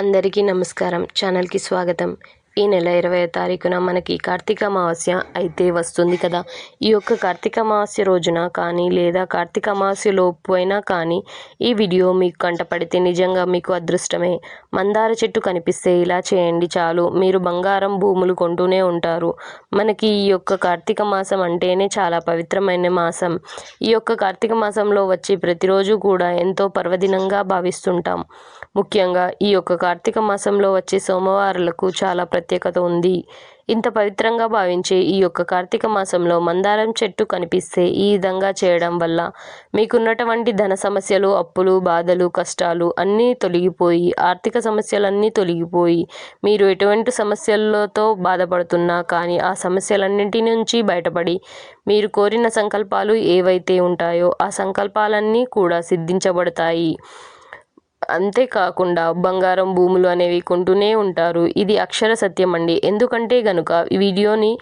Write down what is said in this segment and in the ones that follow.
అందరికీ నమస్కారం. ఛానల్కి స్వాగతం. ఈ నెల ఇరవై తారీఖున మనకి కార్తీక అమావాస్య అయితే వస్తుంది కదా. ఈ యొక్క కార్తీక అమావాస్య రోజున కానీ లేదా కార్తీక అమావాస్యలోపు అయినా కానీ ఈ వీడియో మీకు కంటపడితే నిజంగా మీకు అదృష్టమే. మందార చెట్టు కనిపిస్తే ఇలా చేయండి చాలు. మీరు బంగారం భూములు కొంటూనే ఉంటారు. మనకి ఈ యొక్క కార్తీక మాసం అంటేనే చాలా పవిత్రమైన మాసం. ఈ యొక్క కార్తీక మాసంలో వచ్చి ప్రతిరోజు కూడా ఎంతో పర్వదినంగా భావిస్తుంటాం. ముఖ్యంగా ఈ యొక్క కార్తీక మాసంలో వచ్చే సోమవారాలకు చాలా ప్రత్యేకత ఉంది. ఇంత పవిత్రంగా భావించే ఈ యొక్క కార్తీక మాసంలో మందారం చెట్టు కనిపిస్తే ఈ విధంగా చేయడం వల్ల మీకున్నటువంటి ధన సమస్యలు అప్పులు బాధలు కష్టాలు అన్నీ తొలగిపోయి ఆర్థిక సమస్యలన్నీ తొలగిపోయి మీరు ఎటువంటి సమస్యలతో బాధపడుతున్నా కానీ ఆ సమస్యలన్నింటి నుంచి బయటపడి మీరు కోరిన సంకల్పాలు ఏవైతే ఉంటాయో ఆ సంకల్పాలన్నీ కూడా సిద్ధించబడతాయి. అంతేకాకుండా బంగారం భూములు అనేవి కొంటూనే ఉంటారు. ఇది అక్షర సత్యం అండి. ఎందుకంటే గనుక ఈ వీడియోని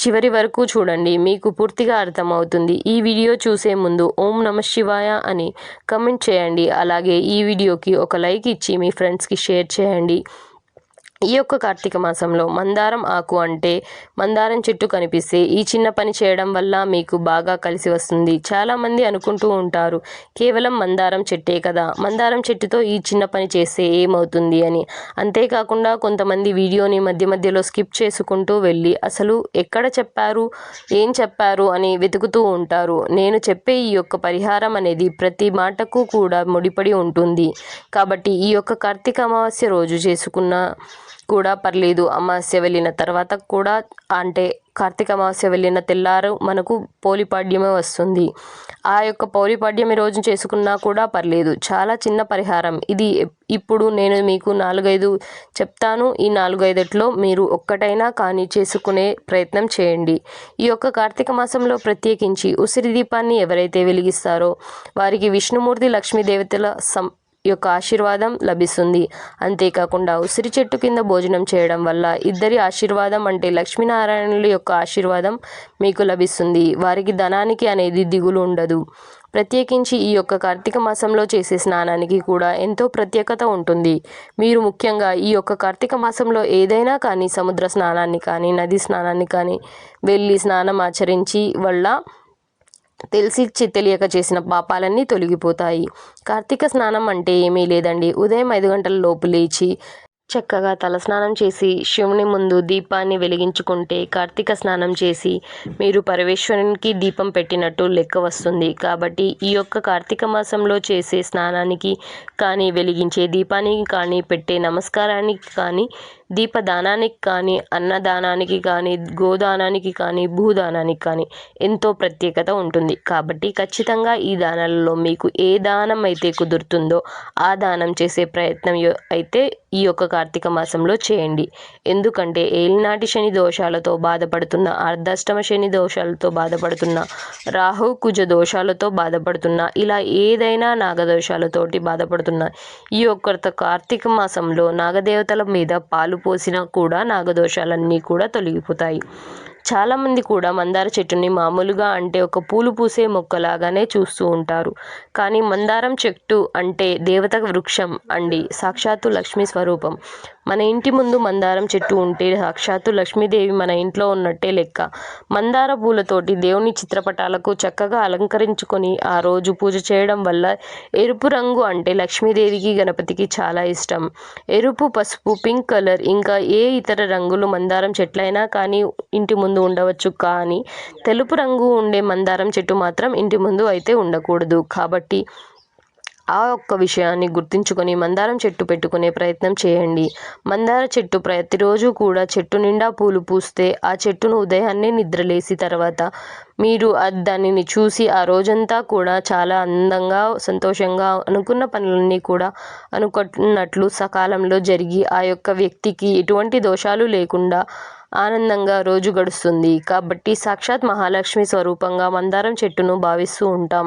చివరి వరకు చూడండి మీకు పూర్తిగా అర్థమవుతుంది. ఈ వీడియో చూసే ముందు ఓం నమ శివాయ అని కమెంట్ చేయండి. అలాగే ఈ వీడియోకి ఒక లైక్ ఇచ్చి మీ ఫ్రెండ్స్కి షేర్ చేయండి. ఈ యొక్క కార్తీక మాసంలో మందారం ఆకు అంటే మందారం చెట్టు కనిపిస్తే ఈ చిన్న పని చేయడం వల్ల మీకు బాగా కలిసి వస్తుంది. చాలామంది అనుకుంటూ ఉంటారు కేవలం మందారం చెట్టే కదా. మందారం చెట్టుతో ఈ చిన్న పని చేస్తే ఏమవుతుంది అని. అంతేకాకుండా కొంతమంది వీడియోని మధ్య మధ్యలో స్కిప్ చేసుకుంటూ వెళ్ళి అసలు ఎక్కడ చెప్పారు ఏం చెప్పారు అని వెతుకుతూ ఉంటారు. నేను చెప్పే ఈ యొక్క పరిహారం అనేది ప్రతి మాటకు కూడా ముడిపడి ఉంటుంది. కాబట్టి ఈ యొక్క కార్తీక అమావాస్య రోజు చేసుకున్న కూడా పర్లేదు. అమావాస్య వెళ్ళిన తర్వాత కూడా అంటే కార్తీక అమావాస్య వెళ్ళిన తెల్లారు మనకు పోలిపాడ్యమే వస్తుంది. ఆ యొక్క పౌలిపాడ్యం రోజు చేసుకున్నా కూడా పర్లేదు. చాలా చిన్న పరిహారం. ఇది ఇప్పుడు నేను మీకు నాలుగైదు చెప్తాను. ఈ నాలుగైదుట్లో మీరు ఒక్కటైనా కానీ చేసుకునే ప్రయత్నం చేయండి. ఈ యొక్క కార్తీక మాసంలో ప్రత్యేకించి ఉసిరి దీపాన్ని ఎవరైతే వెలిగిస్తారో వారికి విష్ణుమూర్తి లక్ష్మీదేవతల సం యొక్క ఆశీర్వాదం లభిస్తుంది. అంతేకాకుండా ఉసిరి చెట్టు కింద భోజనం చేయడం వల్ల ఇద్దరి ఆశీర్వాదం అంటే లక్ష్మీనారాయణుల యొక్క ఆశీర్వాదం మీకు లభిస్తుంది. వారికి ధనానికి అనేది దిగులు ఉండదు. ప్రత్యేకించి ఈ యొక్క కార్తీక మాసంలో చేసే స్నానానికి కూడా ఎంతో ప్రత్యేకత ఉంటుంది. మీరు ముఖ్యంగా ఈ యొక్క కార్తీక మాసంలో ఏదైనా కానీ సముద్ర స్నానాన్ని కానీ నది స్నానాన్ని కానీ వెళ్ళి స్నానం ఆచరించి వల్ల తెలిసి తెలియక చేసిన పాపాలన్నీ తొలగిపోతాయి. కార్తీక స్నానం అంటే ఏమీ లేదండి. ఉదయం ఐదు గంటల లోపు లేచి చక్కగా తలస్నానం చేసి శివుని ముందు దీపాన్ని వెలిగించుకుంటే కార్తీక స్నానం చేసి మీరు పరమేశ్వరునికి దీపం పెట్టినట్టు లెక్క వస్తుంది. కాబట్టి ఈ యొక్క కార్తీక మాసంలో చేసే స్నానానికి కానీ వెలిగించే దీపానికి కానీ పెట్టే నమస్కారానికి కానీ దీపదానానికి కానీ అన్నదానానికి కానీ గోదానానికి కానీ భూదానానికి కానీ ఎంతో ప్రత్యేకత ఉంటుంది. కాబట్టి ఖచ్చితంగా ఈ దానాలలో మీకు ఏ దానం అయితే కుదురుతుందో ఆ దానం చేసే ప్రయత్నం అయితే ఈ యొక్క కార్తీక మాసంలో చేయండి. ఎందుకంటే ఏలినాటి శని దోషాలతో బాధపడుతున్న అర్ధాష్టమ శని దోషాలతో బాధపడుతున్న రాహు కుజ దోషాలతో బాధపడుతున్న ఇలా ఏదైనా నాగదోషాలతోటి బాధపడుతున్న ఈ యొక్క కార్తీక మాసంలో నాగదేవతల మీద పాలు పోసినా కూడా నాగదోషాలన్నీ కూడా తొలగిపోతాయి. చాలామంది కూడా మందార చెట్టుని మామూలుగా అంటే ఒక పూలు పూసే మొక్కలాగానే చూస్తూ ఉంటారు. కానీ మందారం చెట్టు అంటే దేవత వృక్షం అండి సాక్షాత్తు లక్ష్మీ స్వరూపం. మన ఇంటి ముందు మందారం చెట్టు ఉంటే సాక్షాత్తు లక్ష్మీదేవి మన ఇంట్లో ఉన్నట్టే లెక్క. మందార పూలతోటి దేవుని చిత్రపటాలకు చక్కగా అలంకరించుకొని ఆ రోజు పూజ చేయడం వల్ల ఎరుపు రంగు అంటే లక్ష్మీదేవికి గణపతికి చాలా ఇష్టం. ఎరుపు పసుపు పింక్ కలర్ ఇంకా ఏ ఇతర రంగులు మందారం చెట్లైనా కానీ ఇంటి ముందు ఉండవచ్చు. కానీ తెలుపు రంగు ఉండే మందారం చెట్టు మాత్రం ఇంటి ముందు అయితే ఉండకూడదు. కాబట్టి ఆ ఒక్క విషయాన్ని గుర్తుంచుకొని మందారం చెట్టు పెట్టుకునే ప్రయత్నం చేయండి. మందార చెట్టు ప్రతిరోజు కూడా చెట్టు నిండా పూలు పూస్తే ఆ చెట్టును ఉదయాన్నే నిద్రలేసి తర్వాత మీరు దానిని చూసి ఆ రోజంతా కూడా చాలా అందంగా సంతోషంగా అనుకున్న పనులన్నీ కూడా అనుకున్నట్లు సకాలంలో జరిగి ఆ యొక్క వ్యక్తికి ఎటువంటి దోషాలు లేకుండా ఆనందంగా రోజు గడుస్తుంది. కాబట్టి సాక్షాత్ మహాలక్ష్మి స్వరూపంగా మందారం చెట్టును భావిస్తూ ఉంటాం.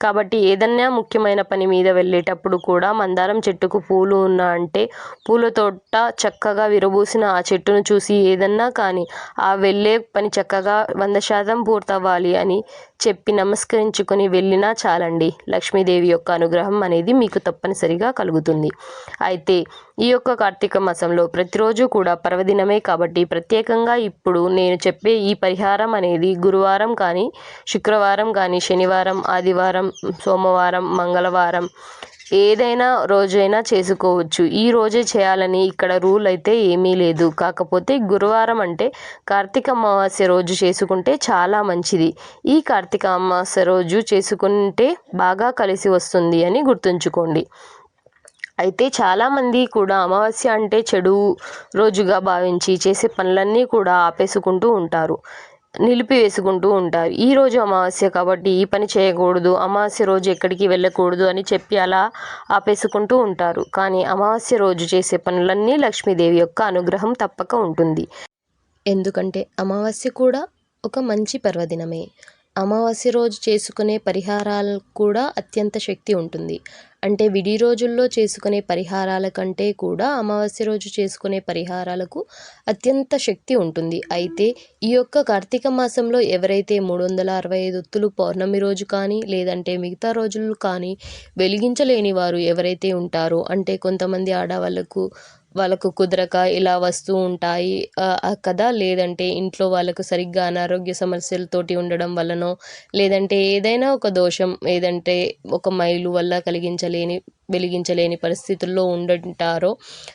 కాబట్టి ఏదన్నా ముఖ్యమైన పని మీద వెళ్ళేటప్పుడు కూడా మందారం చెట్టుకు పూలు ఉన్నా అంటే పూల తోట చక్కగా విరబూసిన ఆ చెట్టును చూసి ఏదన్నా కానీ ఆ వెళ్ళే పని చక్కగా వంద శాతం పూర్తవ్వాలి అని చెప్పి నమస్కరించుకొని వెళ్ళినా చాలండి. లక్ష్మీదేవి యొక్క అనుగ్రహం అనేది మీకు తప్పనిసరిగా కలుగుతుంది. అయితే ఈ యొక్క కార్తీక మాసంలో ప్రతిరోజు కూడా పర్వదినమే కాబట్టి ప్రత్యేకంగా ఇప్పుడు నేను చెప్పే ఈ పరిహారం అనేది గురువారం కానీ శుక్రవారం కానీ శనివారం ఆదివారం సోమవారం మంగళవారం ఏదైనా రోజైనా చేసుకోవచ్చు. ఈ రోజే చేయాలని ఇక్కడ రూల్ అయితే ఏమీ లేదు. కాకపోతే గురువారం అంటే కార్తీక అమావాస్య రోజు చేసుకుంటే చాలా మంచిది. ఈ కార్తీక అమావాస్య రోజు చేసుకుంటే బాగా కలిసి వస్తుంది అని గుర్తుంచుకోండి. అయితే చాలామంది కూడా అమావాస్య అంటే చెడు రోజుగా భావించి చేసే పనులన్నీ కూడా ఆపేసుకుంటూ ఉంటారు. నిలిపివేసుకుంటూ ఉంటారు. ఈ రోజు అమావాస్య కాబట్టి ఈ పని చేయకూడదు అమావాస్య రోజు ఎక్కడికి వెళ్ళకూడదు అని చెప్పి అలా ఆపేసుకుంటూ ఉంటారు. కానీ అమావాస్య రోజు చేసే పనులన్నీ లక్ష్మీదేవి యొక్క అనుగ్రహం తప్పక ఉంటుంది. ఎందుకంటే అమావాస్య కూడా ఒక మంచి పర్వదినమే. అమావాస్య రోజు చేసుకునే పరిహారాలు కూడా అత్యంత శక్తి ఉంటుంది. అంటే విడి రోజుల్లో చేసుకునే పరిహారాల కంటే కూడా అమావాస్య రోజు చేసుకునే పరిహారాలకు అత్యంత శక్తి ఉంటుంది. అయితే ఈ యొక్క కార్తీక మాసంలో ఎవరైతే మూడు వందల అరవై ఐదు ఒత్తులు పౌర్ణమి రోజు కానీ లేదంటే మిగతా రోజులు కానీ వెలిగించలేని వారు ఎవరైతే ఉంటారో అంటే కొంతమంది ఆడవాళ్ళకు వాళ్ళకు కుదరక ఇలా వస్తూ ఉంటాయి. కదా లేదంటే ఇంట్లో వాళ్ళకు సరిగ్గా అనారోగ్య సమస్యలతోటి ఉండడం వల్లనో లేదంటే ఏదైనా ఒక దోషం ఏదంటే ఒక మైలు వల్ల కలిగించలేని వెలిగించలేని పరిస్థితుల్లో ఉండుంటారో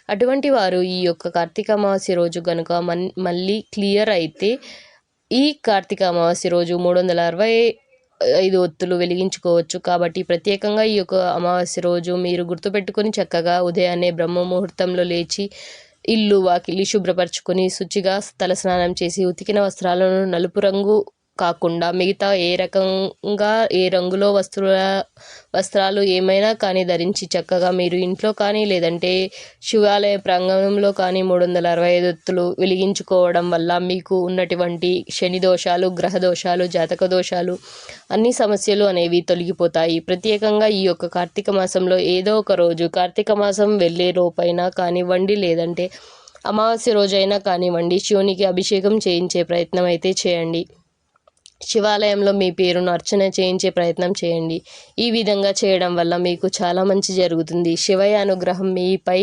అటువంటి వారు ఈ యొక్క కార్తీక అమావాస్య రోజు కనుక మన్ మళ్ళీ క్లియర్ అయితే ఈ కార్తీక అమావాస్య రోజు మూడు వందల అరవై ఐదు ఒత్తులు వెలిగించుకోవచ్చు. కాబట్టి ప్రత్యేకంగా ఈ యొక్క అమావాస్య రోజు మీరు గుర్తుపెట్టుకొని చక్కగా ఉదయాన్నే బ్రహ్మ ముహూర్తంలో లేచి ఇల్లు వాకిలి శుభ్రపరచుకొని శుచిగా తలస్నానం చేసి ఉతికిన వస్త్రాలను నలుపు రంగు కాకుండా మిగతా ఏ రకంగా ఏ రంగులో వస్త్ర వస్త్రాలు ఏమైనా కానీ ధరించి చక్కగా మీరు ఇంట్లో కానీ లేదంటే శివాలయ ప్రాంగణంలో కానీ మూడు వందల అరవై ఐదు ఒత్తులు వెలిగించుకోవడం వల్ల మీకు ఉన్నటువంటి శని దోషాలు గ్రహ దోషాలు జాతక దోషాలు అన్ని సమస్యలు అనేవి తొలగిపోతాయి. ప్రత్యేకంగా ఈ యొక్క కార్తీక మాసంలో ఏదో ఒక రోజు కార్తీక మాసం వెళ్ళే లోపైనా కానివ్వండి లేదంటే అమావాస్య రోజైనా కానివ్వండి శివునికి అభిషేకం చేయించే ప్రయత్నం అయితే చేయండి. శివాలయంలో మీ పేరును అర్చన చేయించే ప్రయత్నం చేయండి. ఈ విధంగా చేయడం వల్ల మీకు చాలా మంచి జరుగుతుంది. శివయ అనుగ్రహం మీపై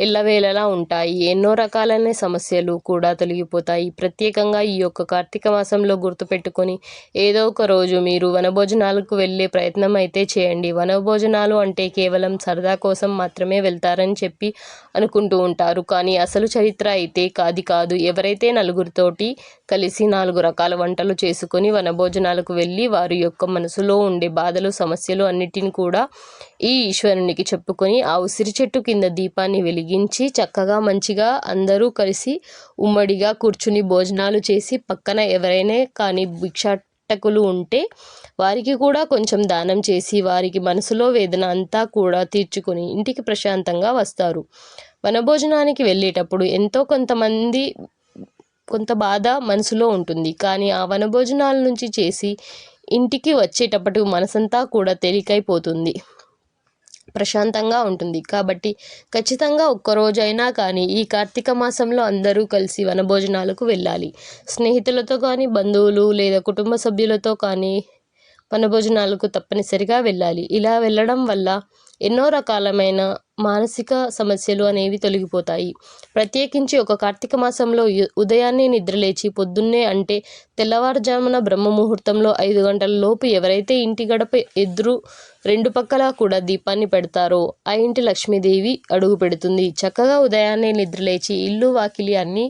ఎల్లవేళలా ఉంటాయి. ఎన్నో రకాలైన సమస్యలు కూడా తొలగిపోతాయి. ప్రత్యేకంగా ఈ యొక్క కార్తీక మాసంలో గుర్తుపెట్టుకొని ఏదో ఒక రోజు మీరు వనభోజనాలకు వెళ్ళే ప్రయత్నం అయితే చేయండి. వనభోజనాలు అంటే కేవలం సరదా కోసం మాత్రమే వెళ్తారని చెప్పి అనుకుంటూ ఉంటారు. కానీ అసలు చరిత్ర అయితే కాది కాదు. ఎవరైతే నలుగురితోటి కలిసి నాలుగు రకాల వంటలు చేసుకొని వనభోజనాలకు వెళ్ళి వారి యొక్క మనసులో ఉండే బాధలు సమస్యలు అన్నిటిని కూడా ఈ ఈశ్వరునికి చెప్పుకొని ఆ ఉసిరి చెట్టు కింద దీపాన్ని వెలిగించి చక్కగా మంచిగా అందరూ కలిసి ఉమ్మడిగా కూర్చుని భోజనాలు చేసి పక్కన ఎవరైనా కానీ భిక్షాటకులు ఉంటే వారికి కూడా కొంచెం దానం చేసి వారికి మనసులో వేదన అంతా కూడా తీర్చుకొని ఇంటికి ప్రశాంతంగా వస్తారు. వనభోజనానికి వెళ్ళేటప్పుడు ఎంతో కొంతమంది కొంత బాధ మనసులో ఉంటుంది. కానీ ఆ వనభోజనాల నుంచి చేసి ఇంటికి వచ్చేటప్పుడు మనసంతా కూడా తేలికైపోతుంది. ప్రశాంతంగా ఉంటుంది. కాబట్టి ఖచ్చితంగా ఒక్కరోజైనా కానీ ఈ కార్తీక మాసంలో అందరూ కలిసి వనభోజనాలకు వెళ్ళాలి. స్నేహితులతో కానీ బంధువులు లేదా కుటుంబ సభ్యులతో కానీ వనభోజనాలకు తప్పనిసరిగా వెళ్ళాలి. ఇలా వెళ్ళడం వల్ల ఎన్నో రకాలమైన మానసిక సమస్యలు అనేవి తొలగిపోతాయి. ప్రత్యేకించి ఒక కార్తీక మాసంలో ఉదయాన్నే నిద్రలేచి పొద్దున్నే అంటే తెల్లవారుజామున బ్రహ్మ ముహూర్తంలో ఐదు గంటల లోపు ఎవరైతే ఇంటి గడప ఎదురు రెండు పక్కల కూడా దీపాన్ని పెడతారో ఆ ఇంటి లక్ష్మీదేవి అడుగు పెడుతుంది. చక్కగా ఉదయాన్నే నిద్రలేచి ఇల్లు వాకిలి అన్నీ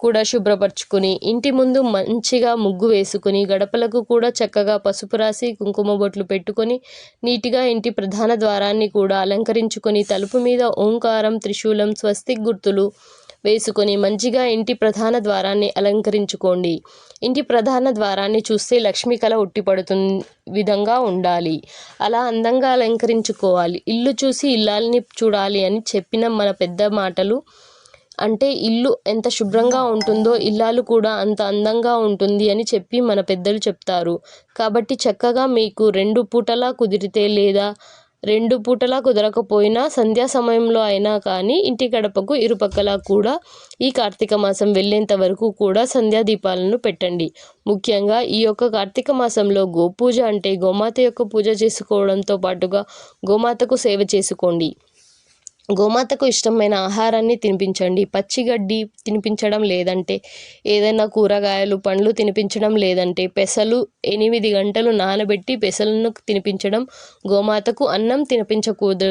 కూడా శుభ్రపరచుకుని ఇంటి ముందు మంచిగా ముగ్గు వేసుకుని గడపలకు కూడా చక్కగా పసుపు రాసి కుంకుమ బొట్లు పెట్టుకొని నీటిగా ఇంటి ప్రధాన ద్వారాన్ని కూడా అలంకరించుకొని తలుపు మీద ఓంకారం త్రిశూలం స్వస్తిక్ గుర్తులు వేసుకొని మంచిగా ఇంటి ప్రధాన ద్వారాన్ని అలంకరించుకోండి. ఇంటి ప్రధాన ద్వారాన్ని చూస్తే లక్ష్మీ కళ ఉట్టిపడుతు విధంగా ఉండాలి. అలా అందంగా అలంకరించుకోవాలి. ఇల్లు చూసి ఇల్లాలని చూడాలి అని చెప్పిన మన పెద్ద మాటలు అంటే ఇల్లు ఎంత శుభ్రంగా ఉంటుందో ఇల్లాలు కూడా అంత అందంగా ఉంటుంది అని చెప్పి మన పెద్దలు చెప్తారు. కాబట్టి చక్కగా మీకు రెండు పూటలా కుదిరితే లేదా రెండు పూటలా కుదరకపోయినా సంధ్యా సమయంలో అయినా కానీ ఇంటి గడపకు ఇరుపక్కల కూడా ఈ కార్తీక మాసం వెళ్ళేంత వరకు కూడా సంధ్యా దీపాలను పెట్టండి. ముఖ్యంగా ఈ యొక్క కార్తీక మాసంలో గోపూజ అంటే గోమాత యొక్క పూజ చేసుకోవడంతో పాటుగా గోమాతకు సేవ చేసుకోండి. గోమాతకు ఇష్టమైన ఆహారాన్ని తినిపించండి. పచ్చిగడ్డి తినిపించడం లేదంటే ఏదైనా కూరగాయలు పండ్లు తినిపించడం లేదంటే పెసలు ఎనిమిది గంటలు నానబెట్టి పెసలను తినిపించడం గోమాతకు అన్నం తినిపించకూడదు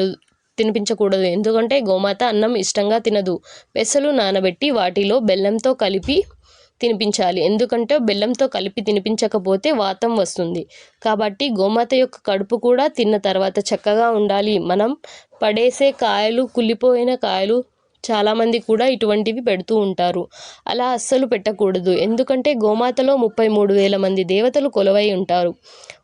తినిపించకూడదు. ఎందుకంటే గోమాత అన్నం ఇష్టంగా తినదు. పెసలు నానబెట్టి వాటిలో బెల్లంతో కలిపి తినిపించాలి. ఎందుకంటే బెల్లంతో కలిపి తినిపించకపోతే వాతం వస్తుంది. కాబట్టి గోమాత యొక్క కడుపు కూడా తిన్న తర్వాత చక్కగా ఉండాలి. మనం పడేసే కాయలు కుళ్ళిపోయిన కాయలు చాలామంది కూడా ఇటువంటివి పెడుతూ ఉంటారు. అలా అస్సలు పెట్టకూడదు. ఎందుకంటే గోమాతలో ముప్పై మూడు వేల మంది దేవతలు కొలువై ఉంటారు.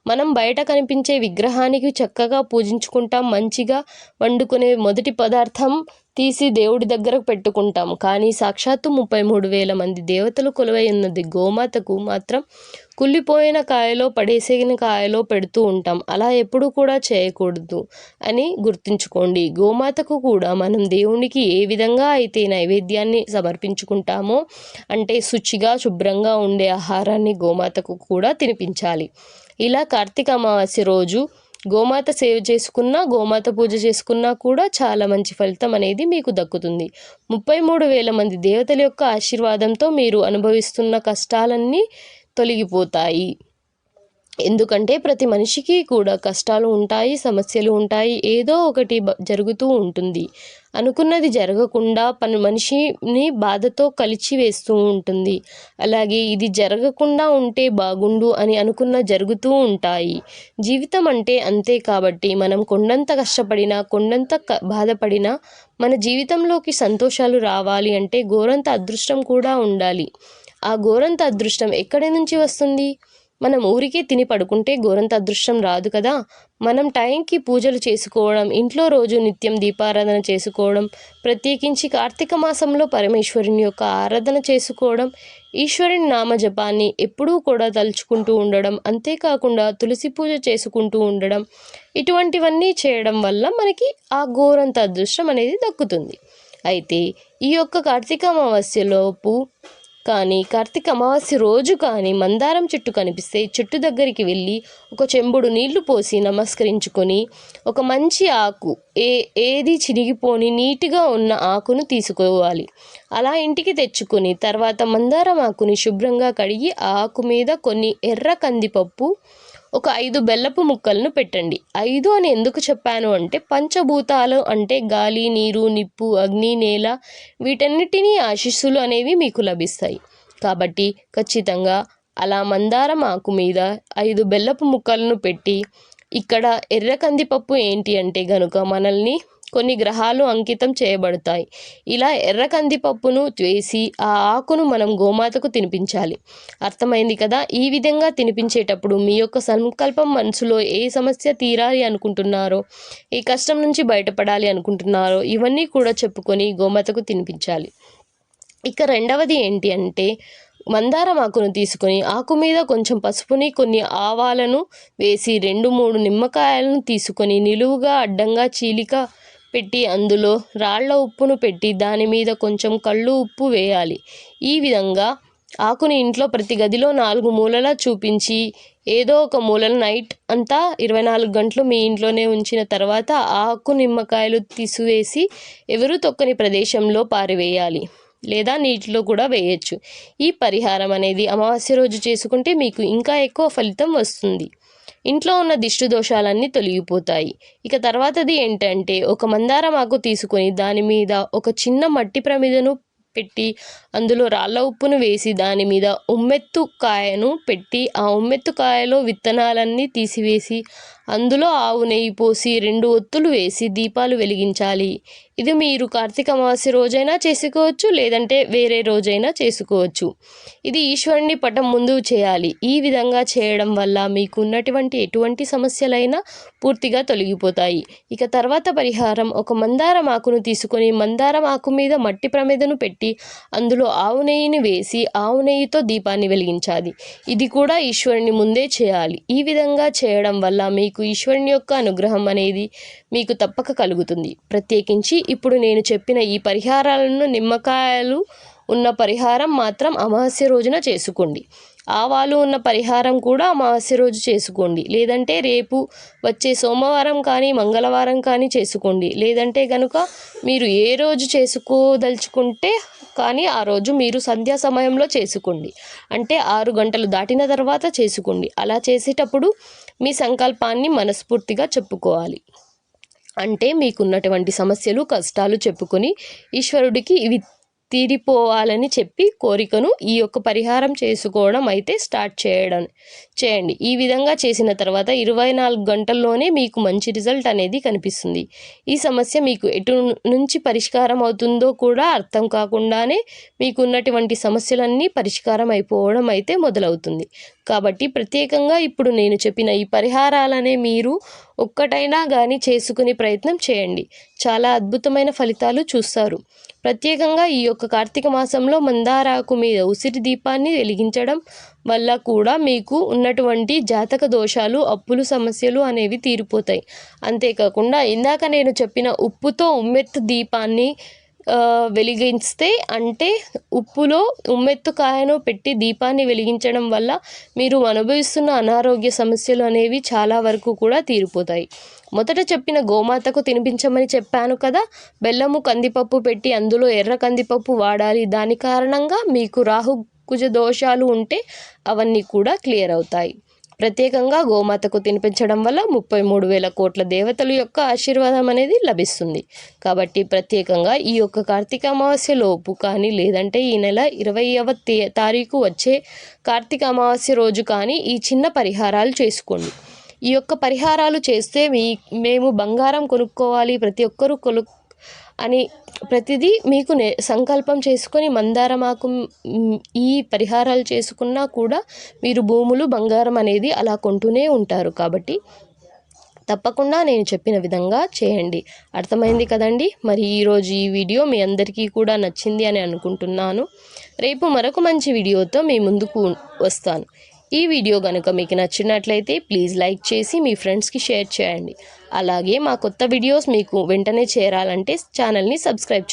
మనం బయట కనిపించే విగ్రహానికి చక్కగా పూజించుకుంటాం. మంచిగా వండుకునే మొదటి పదార్థం తీసి దేవుడి దగ్గరకు పెట్టుకుంటాం కానీ సాక్షాత్తు ముప్పై మూడు వేల మంది దేవతలు కొలువై ఉన్నది గోమాతకు మాత్రం కుళ్ళిపోయిన కాయలో పడేసిన కాయలో పెడుతూ ఉంటాం. అలా ఎప్పుడూ కూడా చేయకూడదు అని గుర్తుంచుకోండి. గోమాతకు కూడా మనం దేవునికి ఏ విధంగా అయితే నైవేద్యాన్ని సమర్పించుకుంటామో అంటే శుచిగా శుభ్రంగా ఉండే ఆహారాన్ని గోమాతకు కూడా తినిపించాలి. ఇలా కార్తీక అమావాస్య రోజు గోమాత సేవ చేసుకున్నా గోమాత పూజ చేసుకున్నా కూడా చాలా మంచి ఫలితం అనేది మీకు దక్కుతుంది. ముప్పై మూడు వేల మంది దేవతల యొక్క ఆశీర్వాదంతో మీరు అనుభవిస్తున్న కష్టాలన్నీ తొలగిపోతాయి. ఎందుకంటే ప్రతి మనిషికి కూడా కష్టాలు ఉంటాయి సమస్యలు ఉంటాయి ఏదో ఒకటి బ- జరుగుతూ ఉంటుంది. అనుకున్నది జరగకుండా పని మనిషిని బాధతో కలిచి వేస్తూ ఉంటుంది. అలాగే ఇది జరగకుండా ఉంటే బాగుండు అని అనుకున్న జరుగుతూ ఉంటాయి. జీవితం అంటే అంతే కాబట్టి మనం కొండంత కష్టపడినా కొండంత బాధపడినా మన జీవితంలోకి సంతోషాలు రావాలి అంటే ఘోరంత అదృష్టం కూడా ఉండాలి. ఆ ఘోరంత అదృష్టం ఎక్కడి నుంచి వస్తుంది? మనం ఊరికే తిని పడుకుంటే గోరంత అదృష్టం రాదు కదా. మనం టైంకి పూజలు చేసుకోవడం ఇంట్లో రోజు నిత్యం దీపారాధన చేసుకోవడం ప్రత్యేకించి కార్తీక మాసంలో పరమేశ్వరుని యొక్క ఆరాధన చేసుకోవడం ఈశ్వరుని నామ జపాన్ని ఎప్పుడూ కూడా తలుచుకుంటూ ఉండడం అంతేకాకుండా తులసి పూజ చేసుకుంటూ ఉండడం ఇటువంటివన్నీ చేయడం వల్ల మనకి ఆ గోరంత అదృష్టం అనేది దక్కుతుంది. అయితే ఈ యొక్క కార్తీక అమావాస్యలోపు కానీ కార్తీక అమావాస్య రోజు కానీ మందారం చెట్టు కనిపిస్తే చెట్టు దగ్గరికి వెళ్ళి ఒక చెంబుడు నీళ్ళు పోసి నమస్కరించుకొని ఒక మంచి ఆకు ఏ ఏది చినిగిపోని నీట్గా ఉన్న ఆకును తీసుకోవాలి. అలా ఇంటికి తెచ్చుకొని తర్వాత మందారం ఆకుని శుభ్రంగా కడిగి ఆ ఆకు మీద కొన్ని ఎర్ర కందిపప్పు ఒక ఐదు బెల్లపు ముక్కలను పెట్టండి. ఐదు అని ఎందుకు చెప్పాను అంటే పంచభూతాలు అంటే గాలి నీరు నిప్పు అగ్ని నేల వీటన్నిటినీ ఆశీస్సులు అనేవి మీకు లభిస్తాయి. కాబట్టి ఖచ్చితంగా అలా మందారం ఆకు మీద ఐదు బెల్లపు ముక్కలను పెట్టి ఇక్కడ ఎర్ర కందిపప్పు ఏంటి అంటే గనుక మనల్ని కొన్ని గ్రహాలు అంకితం చేయబడతాయి. ఇలా ఎర్ర కందిపప్పును వేసి ఆ ఆకును మనం గోమాతకు తినిపించాలి. అర్థమైంది కదా? ఈ విధంగా తినిపించేటప్పుడు మీ యొక్క సంకల్పం మనసులో ఏ సమస్య తీరాలి అనుకుంటున్నారో ఏ కష్టం నుంచి బయటపడాలి అనుకుంటున్నారో ఇవన్నీ కూడా చెప్పుకొని గోమాతకు తినిపించాలి. ఇక రెండవది ఏంటి అంటే మందారం ఆకును తీసుకొని ఆకు మీద కొంచెం పసుపుని కొన్ని ఆవాలను వేసి రెండు మూడు నిమ్మకాయలను తీసుకొని నిలువుగా అడ్డంగా చీలిక పెట్టి అందులో రాళ్ళ ఉప్పును పెట్టి దాని మీద కొంచెం కళ్ళు ఉప్పు వేయాలి. ఈ విధంగా ఆకుని ఇంట్లో ప్రతి గదిలో నాలుగు మూలలా చూపించి ఏదో ఒక మూలన నైట్ అంతా ఇరవై నాలుగు గంటలు మీ ఇంట్లోనే ఉంచిన తర్వాత ఆ ఆకు నిమ్మకాయలు తీసివేసి ఎవరు తొక్కని ప్రదేశంలో పారివేయాలి లేదా నీటిలో కూడా వేయచ్చు. ఈ పరిహారం అనేది అమావాస్య రోజు చేసుకుంటే మీకు ఇంకా ఎక్కువ ఫలితం వస్తుంది. ఇంట్లో ఉన్న దిష్టి దోషాలన్నీ తొలగిపోతాయి. ఇక తర్వాతది ఏంటంటే ఒక మందారం ఆకు తీసుకొని దాని మీద ఒక చిన్న మట్టి ప్రమిదను పెట్టి అందులో రాళ్ళ ఉప్పును వేసి దాని మీద ఉమ్మెత్తు కాయను పెట్టి ఆ ఉమ్మెత్తు కాయలో విత్తనాలన్నీ తీసివేసి అందులో ఆవు నెయ్యి పోసి రెండు ఒత్తులు వేసి దీపాలు వెలిగించాలి. ఇది మీరు కార్తీక అమావాస్య రోజైనా చేసుకోవచ్చు లేదంటే వేరే రోజైనా చేసుకోవచ్చు. ఇది ఈశ్వరుని పటం ముందు చేయాలి. ఈ విధంగా చేయడం వల్ల మీకు ఉన్నటువంటి ఎటువంటి సమస్యలైనా పూర్తిగా తొలగిపోతాయి. ఇక తర్వాత పరిహారం ఒక మందారం ఆకును తీసుకొని మందారం ఆకు మీద మట్టి ప్రమేదను పెట్టి అందులో ఆవు నెయ్యిని వేసి ఆవు నెయ్యితో దీపాన్ని వెలిగించాలి. ఇది కూడా ఈశ్వరుని ముందే చేయాలి. ఈ విధంగా చేయడం వల్ల మీకు ఈశ్వరుని యొక్క అనుగ్రహం అనేది మీకు తప్పక కలుగుతుంది. ప్రత్యేకించి ఇప్పుడు నేను చెప్పిన ఈ పరిహారాలను నిమ్మకాయలు ఉన్న పరిహారం మాత్రం అమావాస్య రోజున చేసుకోండి. ఆవాలు ఉన్న పరిహారం కూడా అమావాస్య రోజు చేసుకోండి. లేదంటే రేపు వచ్చే సోమవారం కానీ మంగళవారం కానీ చేసుకోండి. లేదంటే కనుక మీరు ఏ రోజు చేసుకోదలుచుకుంటే కానీ ఆ రోజు మీరు సంధ్యా సమయంలో చేసుకోండి. అంటే ఆరు గంటలు దాటిన తర్వాత చేసుకోండి. అలా చేసేటప్పుడు మీ సంకల్పాన్ని మనస్ఫూర్తిగా చెప్పుకోవాలి. అంటే మీకున్నటువంటి సమస్యలు కష్టాలు చెప్పుకొని ఈశ్వరుడికి ఇవి తీరిపోవాలని చెప్పి కోరికను ఈ యొక్క పరిహారం చేసుకోవడం అయితే స్టార్ట్ చేయడం చేయండి. ఈ విధంగా చేసిన తర్వాత ఇరవై నాలుగు గంటల్లోనే మీకు మంచి రిజల్ట్ అనేది కనిపిస్తుంది. ఈ సమస్య మీకు ఎటు నుంచి పరిష్కారం అవుతుందో కూడా అర్థం కాకుండానే మీకు ఉన్నటువంటి సమస్యలన్నీ పరిష్కారం అయిపోవడం అయితే మొదలవుతుంది. కాబట్టి ప్రత్యేకంగా ఇప్పుడు నేను చెప్పిన ఈ పరిహారాలనే మీరు ఒక్కటైనా కానీ చేసుకునే ప్రయత్నం చేయండి. చాలా అద్భుతమైన ఫలితాలు చూస్తారు. ప్రత్యేకంగా ఈ యొక్క కార్తీక మాసంలో మందారాకు మీద ఉసిరి దీపాన్ని వెలిగించడం వల్ల కూడా మీకు ఉన్నటువంటి జాతక దోషాలు అప్పులు సమస్యలు అనేవి తీరిపోతాయి. అంతేకాకుండా ఇందాక నేను చెప్పిన ఉప్పుతో ఉమ్మెత్తు దీపాన్ని వెలిగిస్తే అంటే ఉప్పులో ఉమ్మెత్తు కాయను పెట్టి దీపాన్ని వెలిగించడం వల్ల మీరు అనుభవిస్తున్న అనారోగ్య సమస్యలు అనేవి చాలా వరకు కూడా తీరిపోతాయి. మొదట చెప్పిన గోమాతకు తినిపించమని చెప్పాను కదా బెల్లము కందిపప్పు పెట్టి అందులో ఎర్ర కందిపప్పు వాడాలి. దాని కారణంగా మీకు రాహు కుజ దోషాలు ఉంటే అవన్నీ కూడా క్లియర్ అవుతాయి. ప్రత్యేకంగా గోమాతకు తినిపించడం వల్ల ముప్పై మూడు వేల కోట్ల దేవతల యొక్క ఆశీర్వాదం అనేది లభిస్తుంది. కాబట్టి ప్రత్యేకంగా ఈ యొక్క కార్తీక అమావాస్య లోపు కానీ లేదంటే ఈ నెల ఇరవైవ తే తారీఖు వచ్చే కార్తీక అమావాస్య రోజు కానీ ఈ చిన్న పరిహారాలు చేసుకోండి. ఈ యొక్క పరిహారాలు చేస్తే మీ మేము బంగారం కొనుక్కోవాలి ప్రతి ఒక్కరూ కొను అని ప్రతిదీ మీకు నే సంకల్పం చేసుకొని మందారమాకు ఈ పరిహారాలు చేసుకున్నా కూడా మీరు భూములు బంగారం అనేది అలా కొంటూనే ఉంటారు. కాబట్టి తప్పకుండా నేను చెప్పిన విధంగా చేయండి. అర్థమైంది కదండి? మరి ఈరోజు ఈ వీడియో మీ అందరికీ కూడా నచ్చింది అని అనుకుంటున్నాను. రేపు మరొక మంచి వీడియోతో మీ ముందుకు వస్తాను. ఈ వీడియో కనుక మీకు నచ్చినట్లయితే ప్లీజ్ లైక్ చేసి మీ ఫ్రెండ్స్కి షేర్ చేయండి. అలాగే మా కొత్త వీడియోస్ మీకు వెంటనే చేరాలంటే ఛానల్ని సబ్స్క్రైబ్ చేయండి.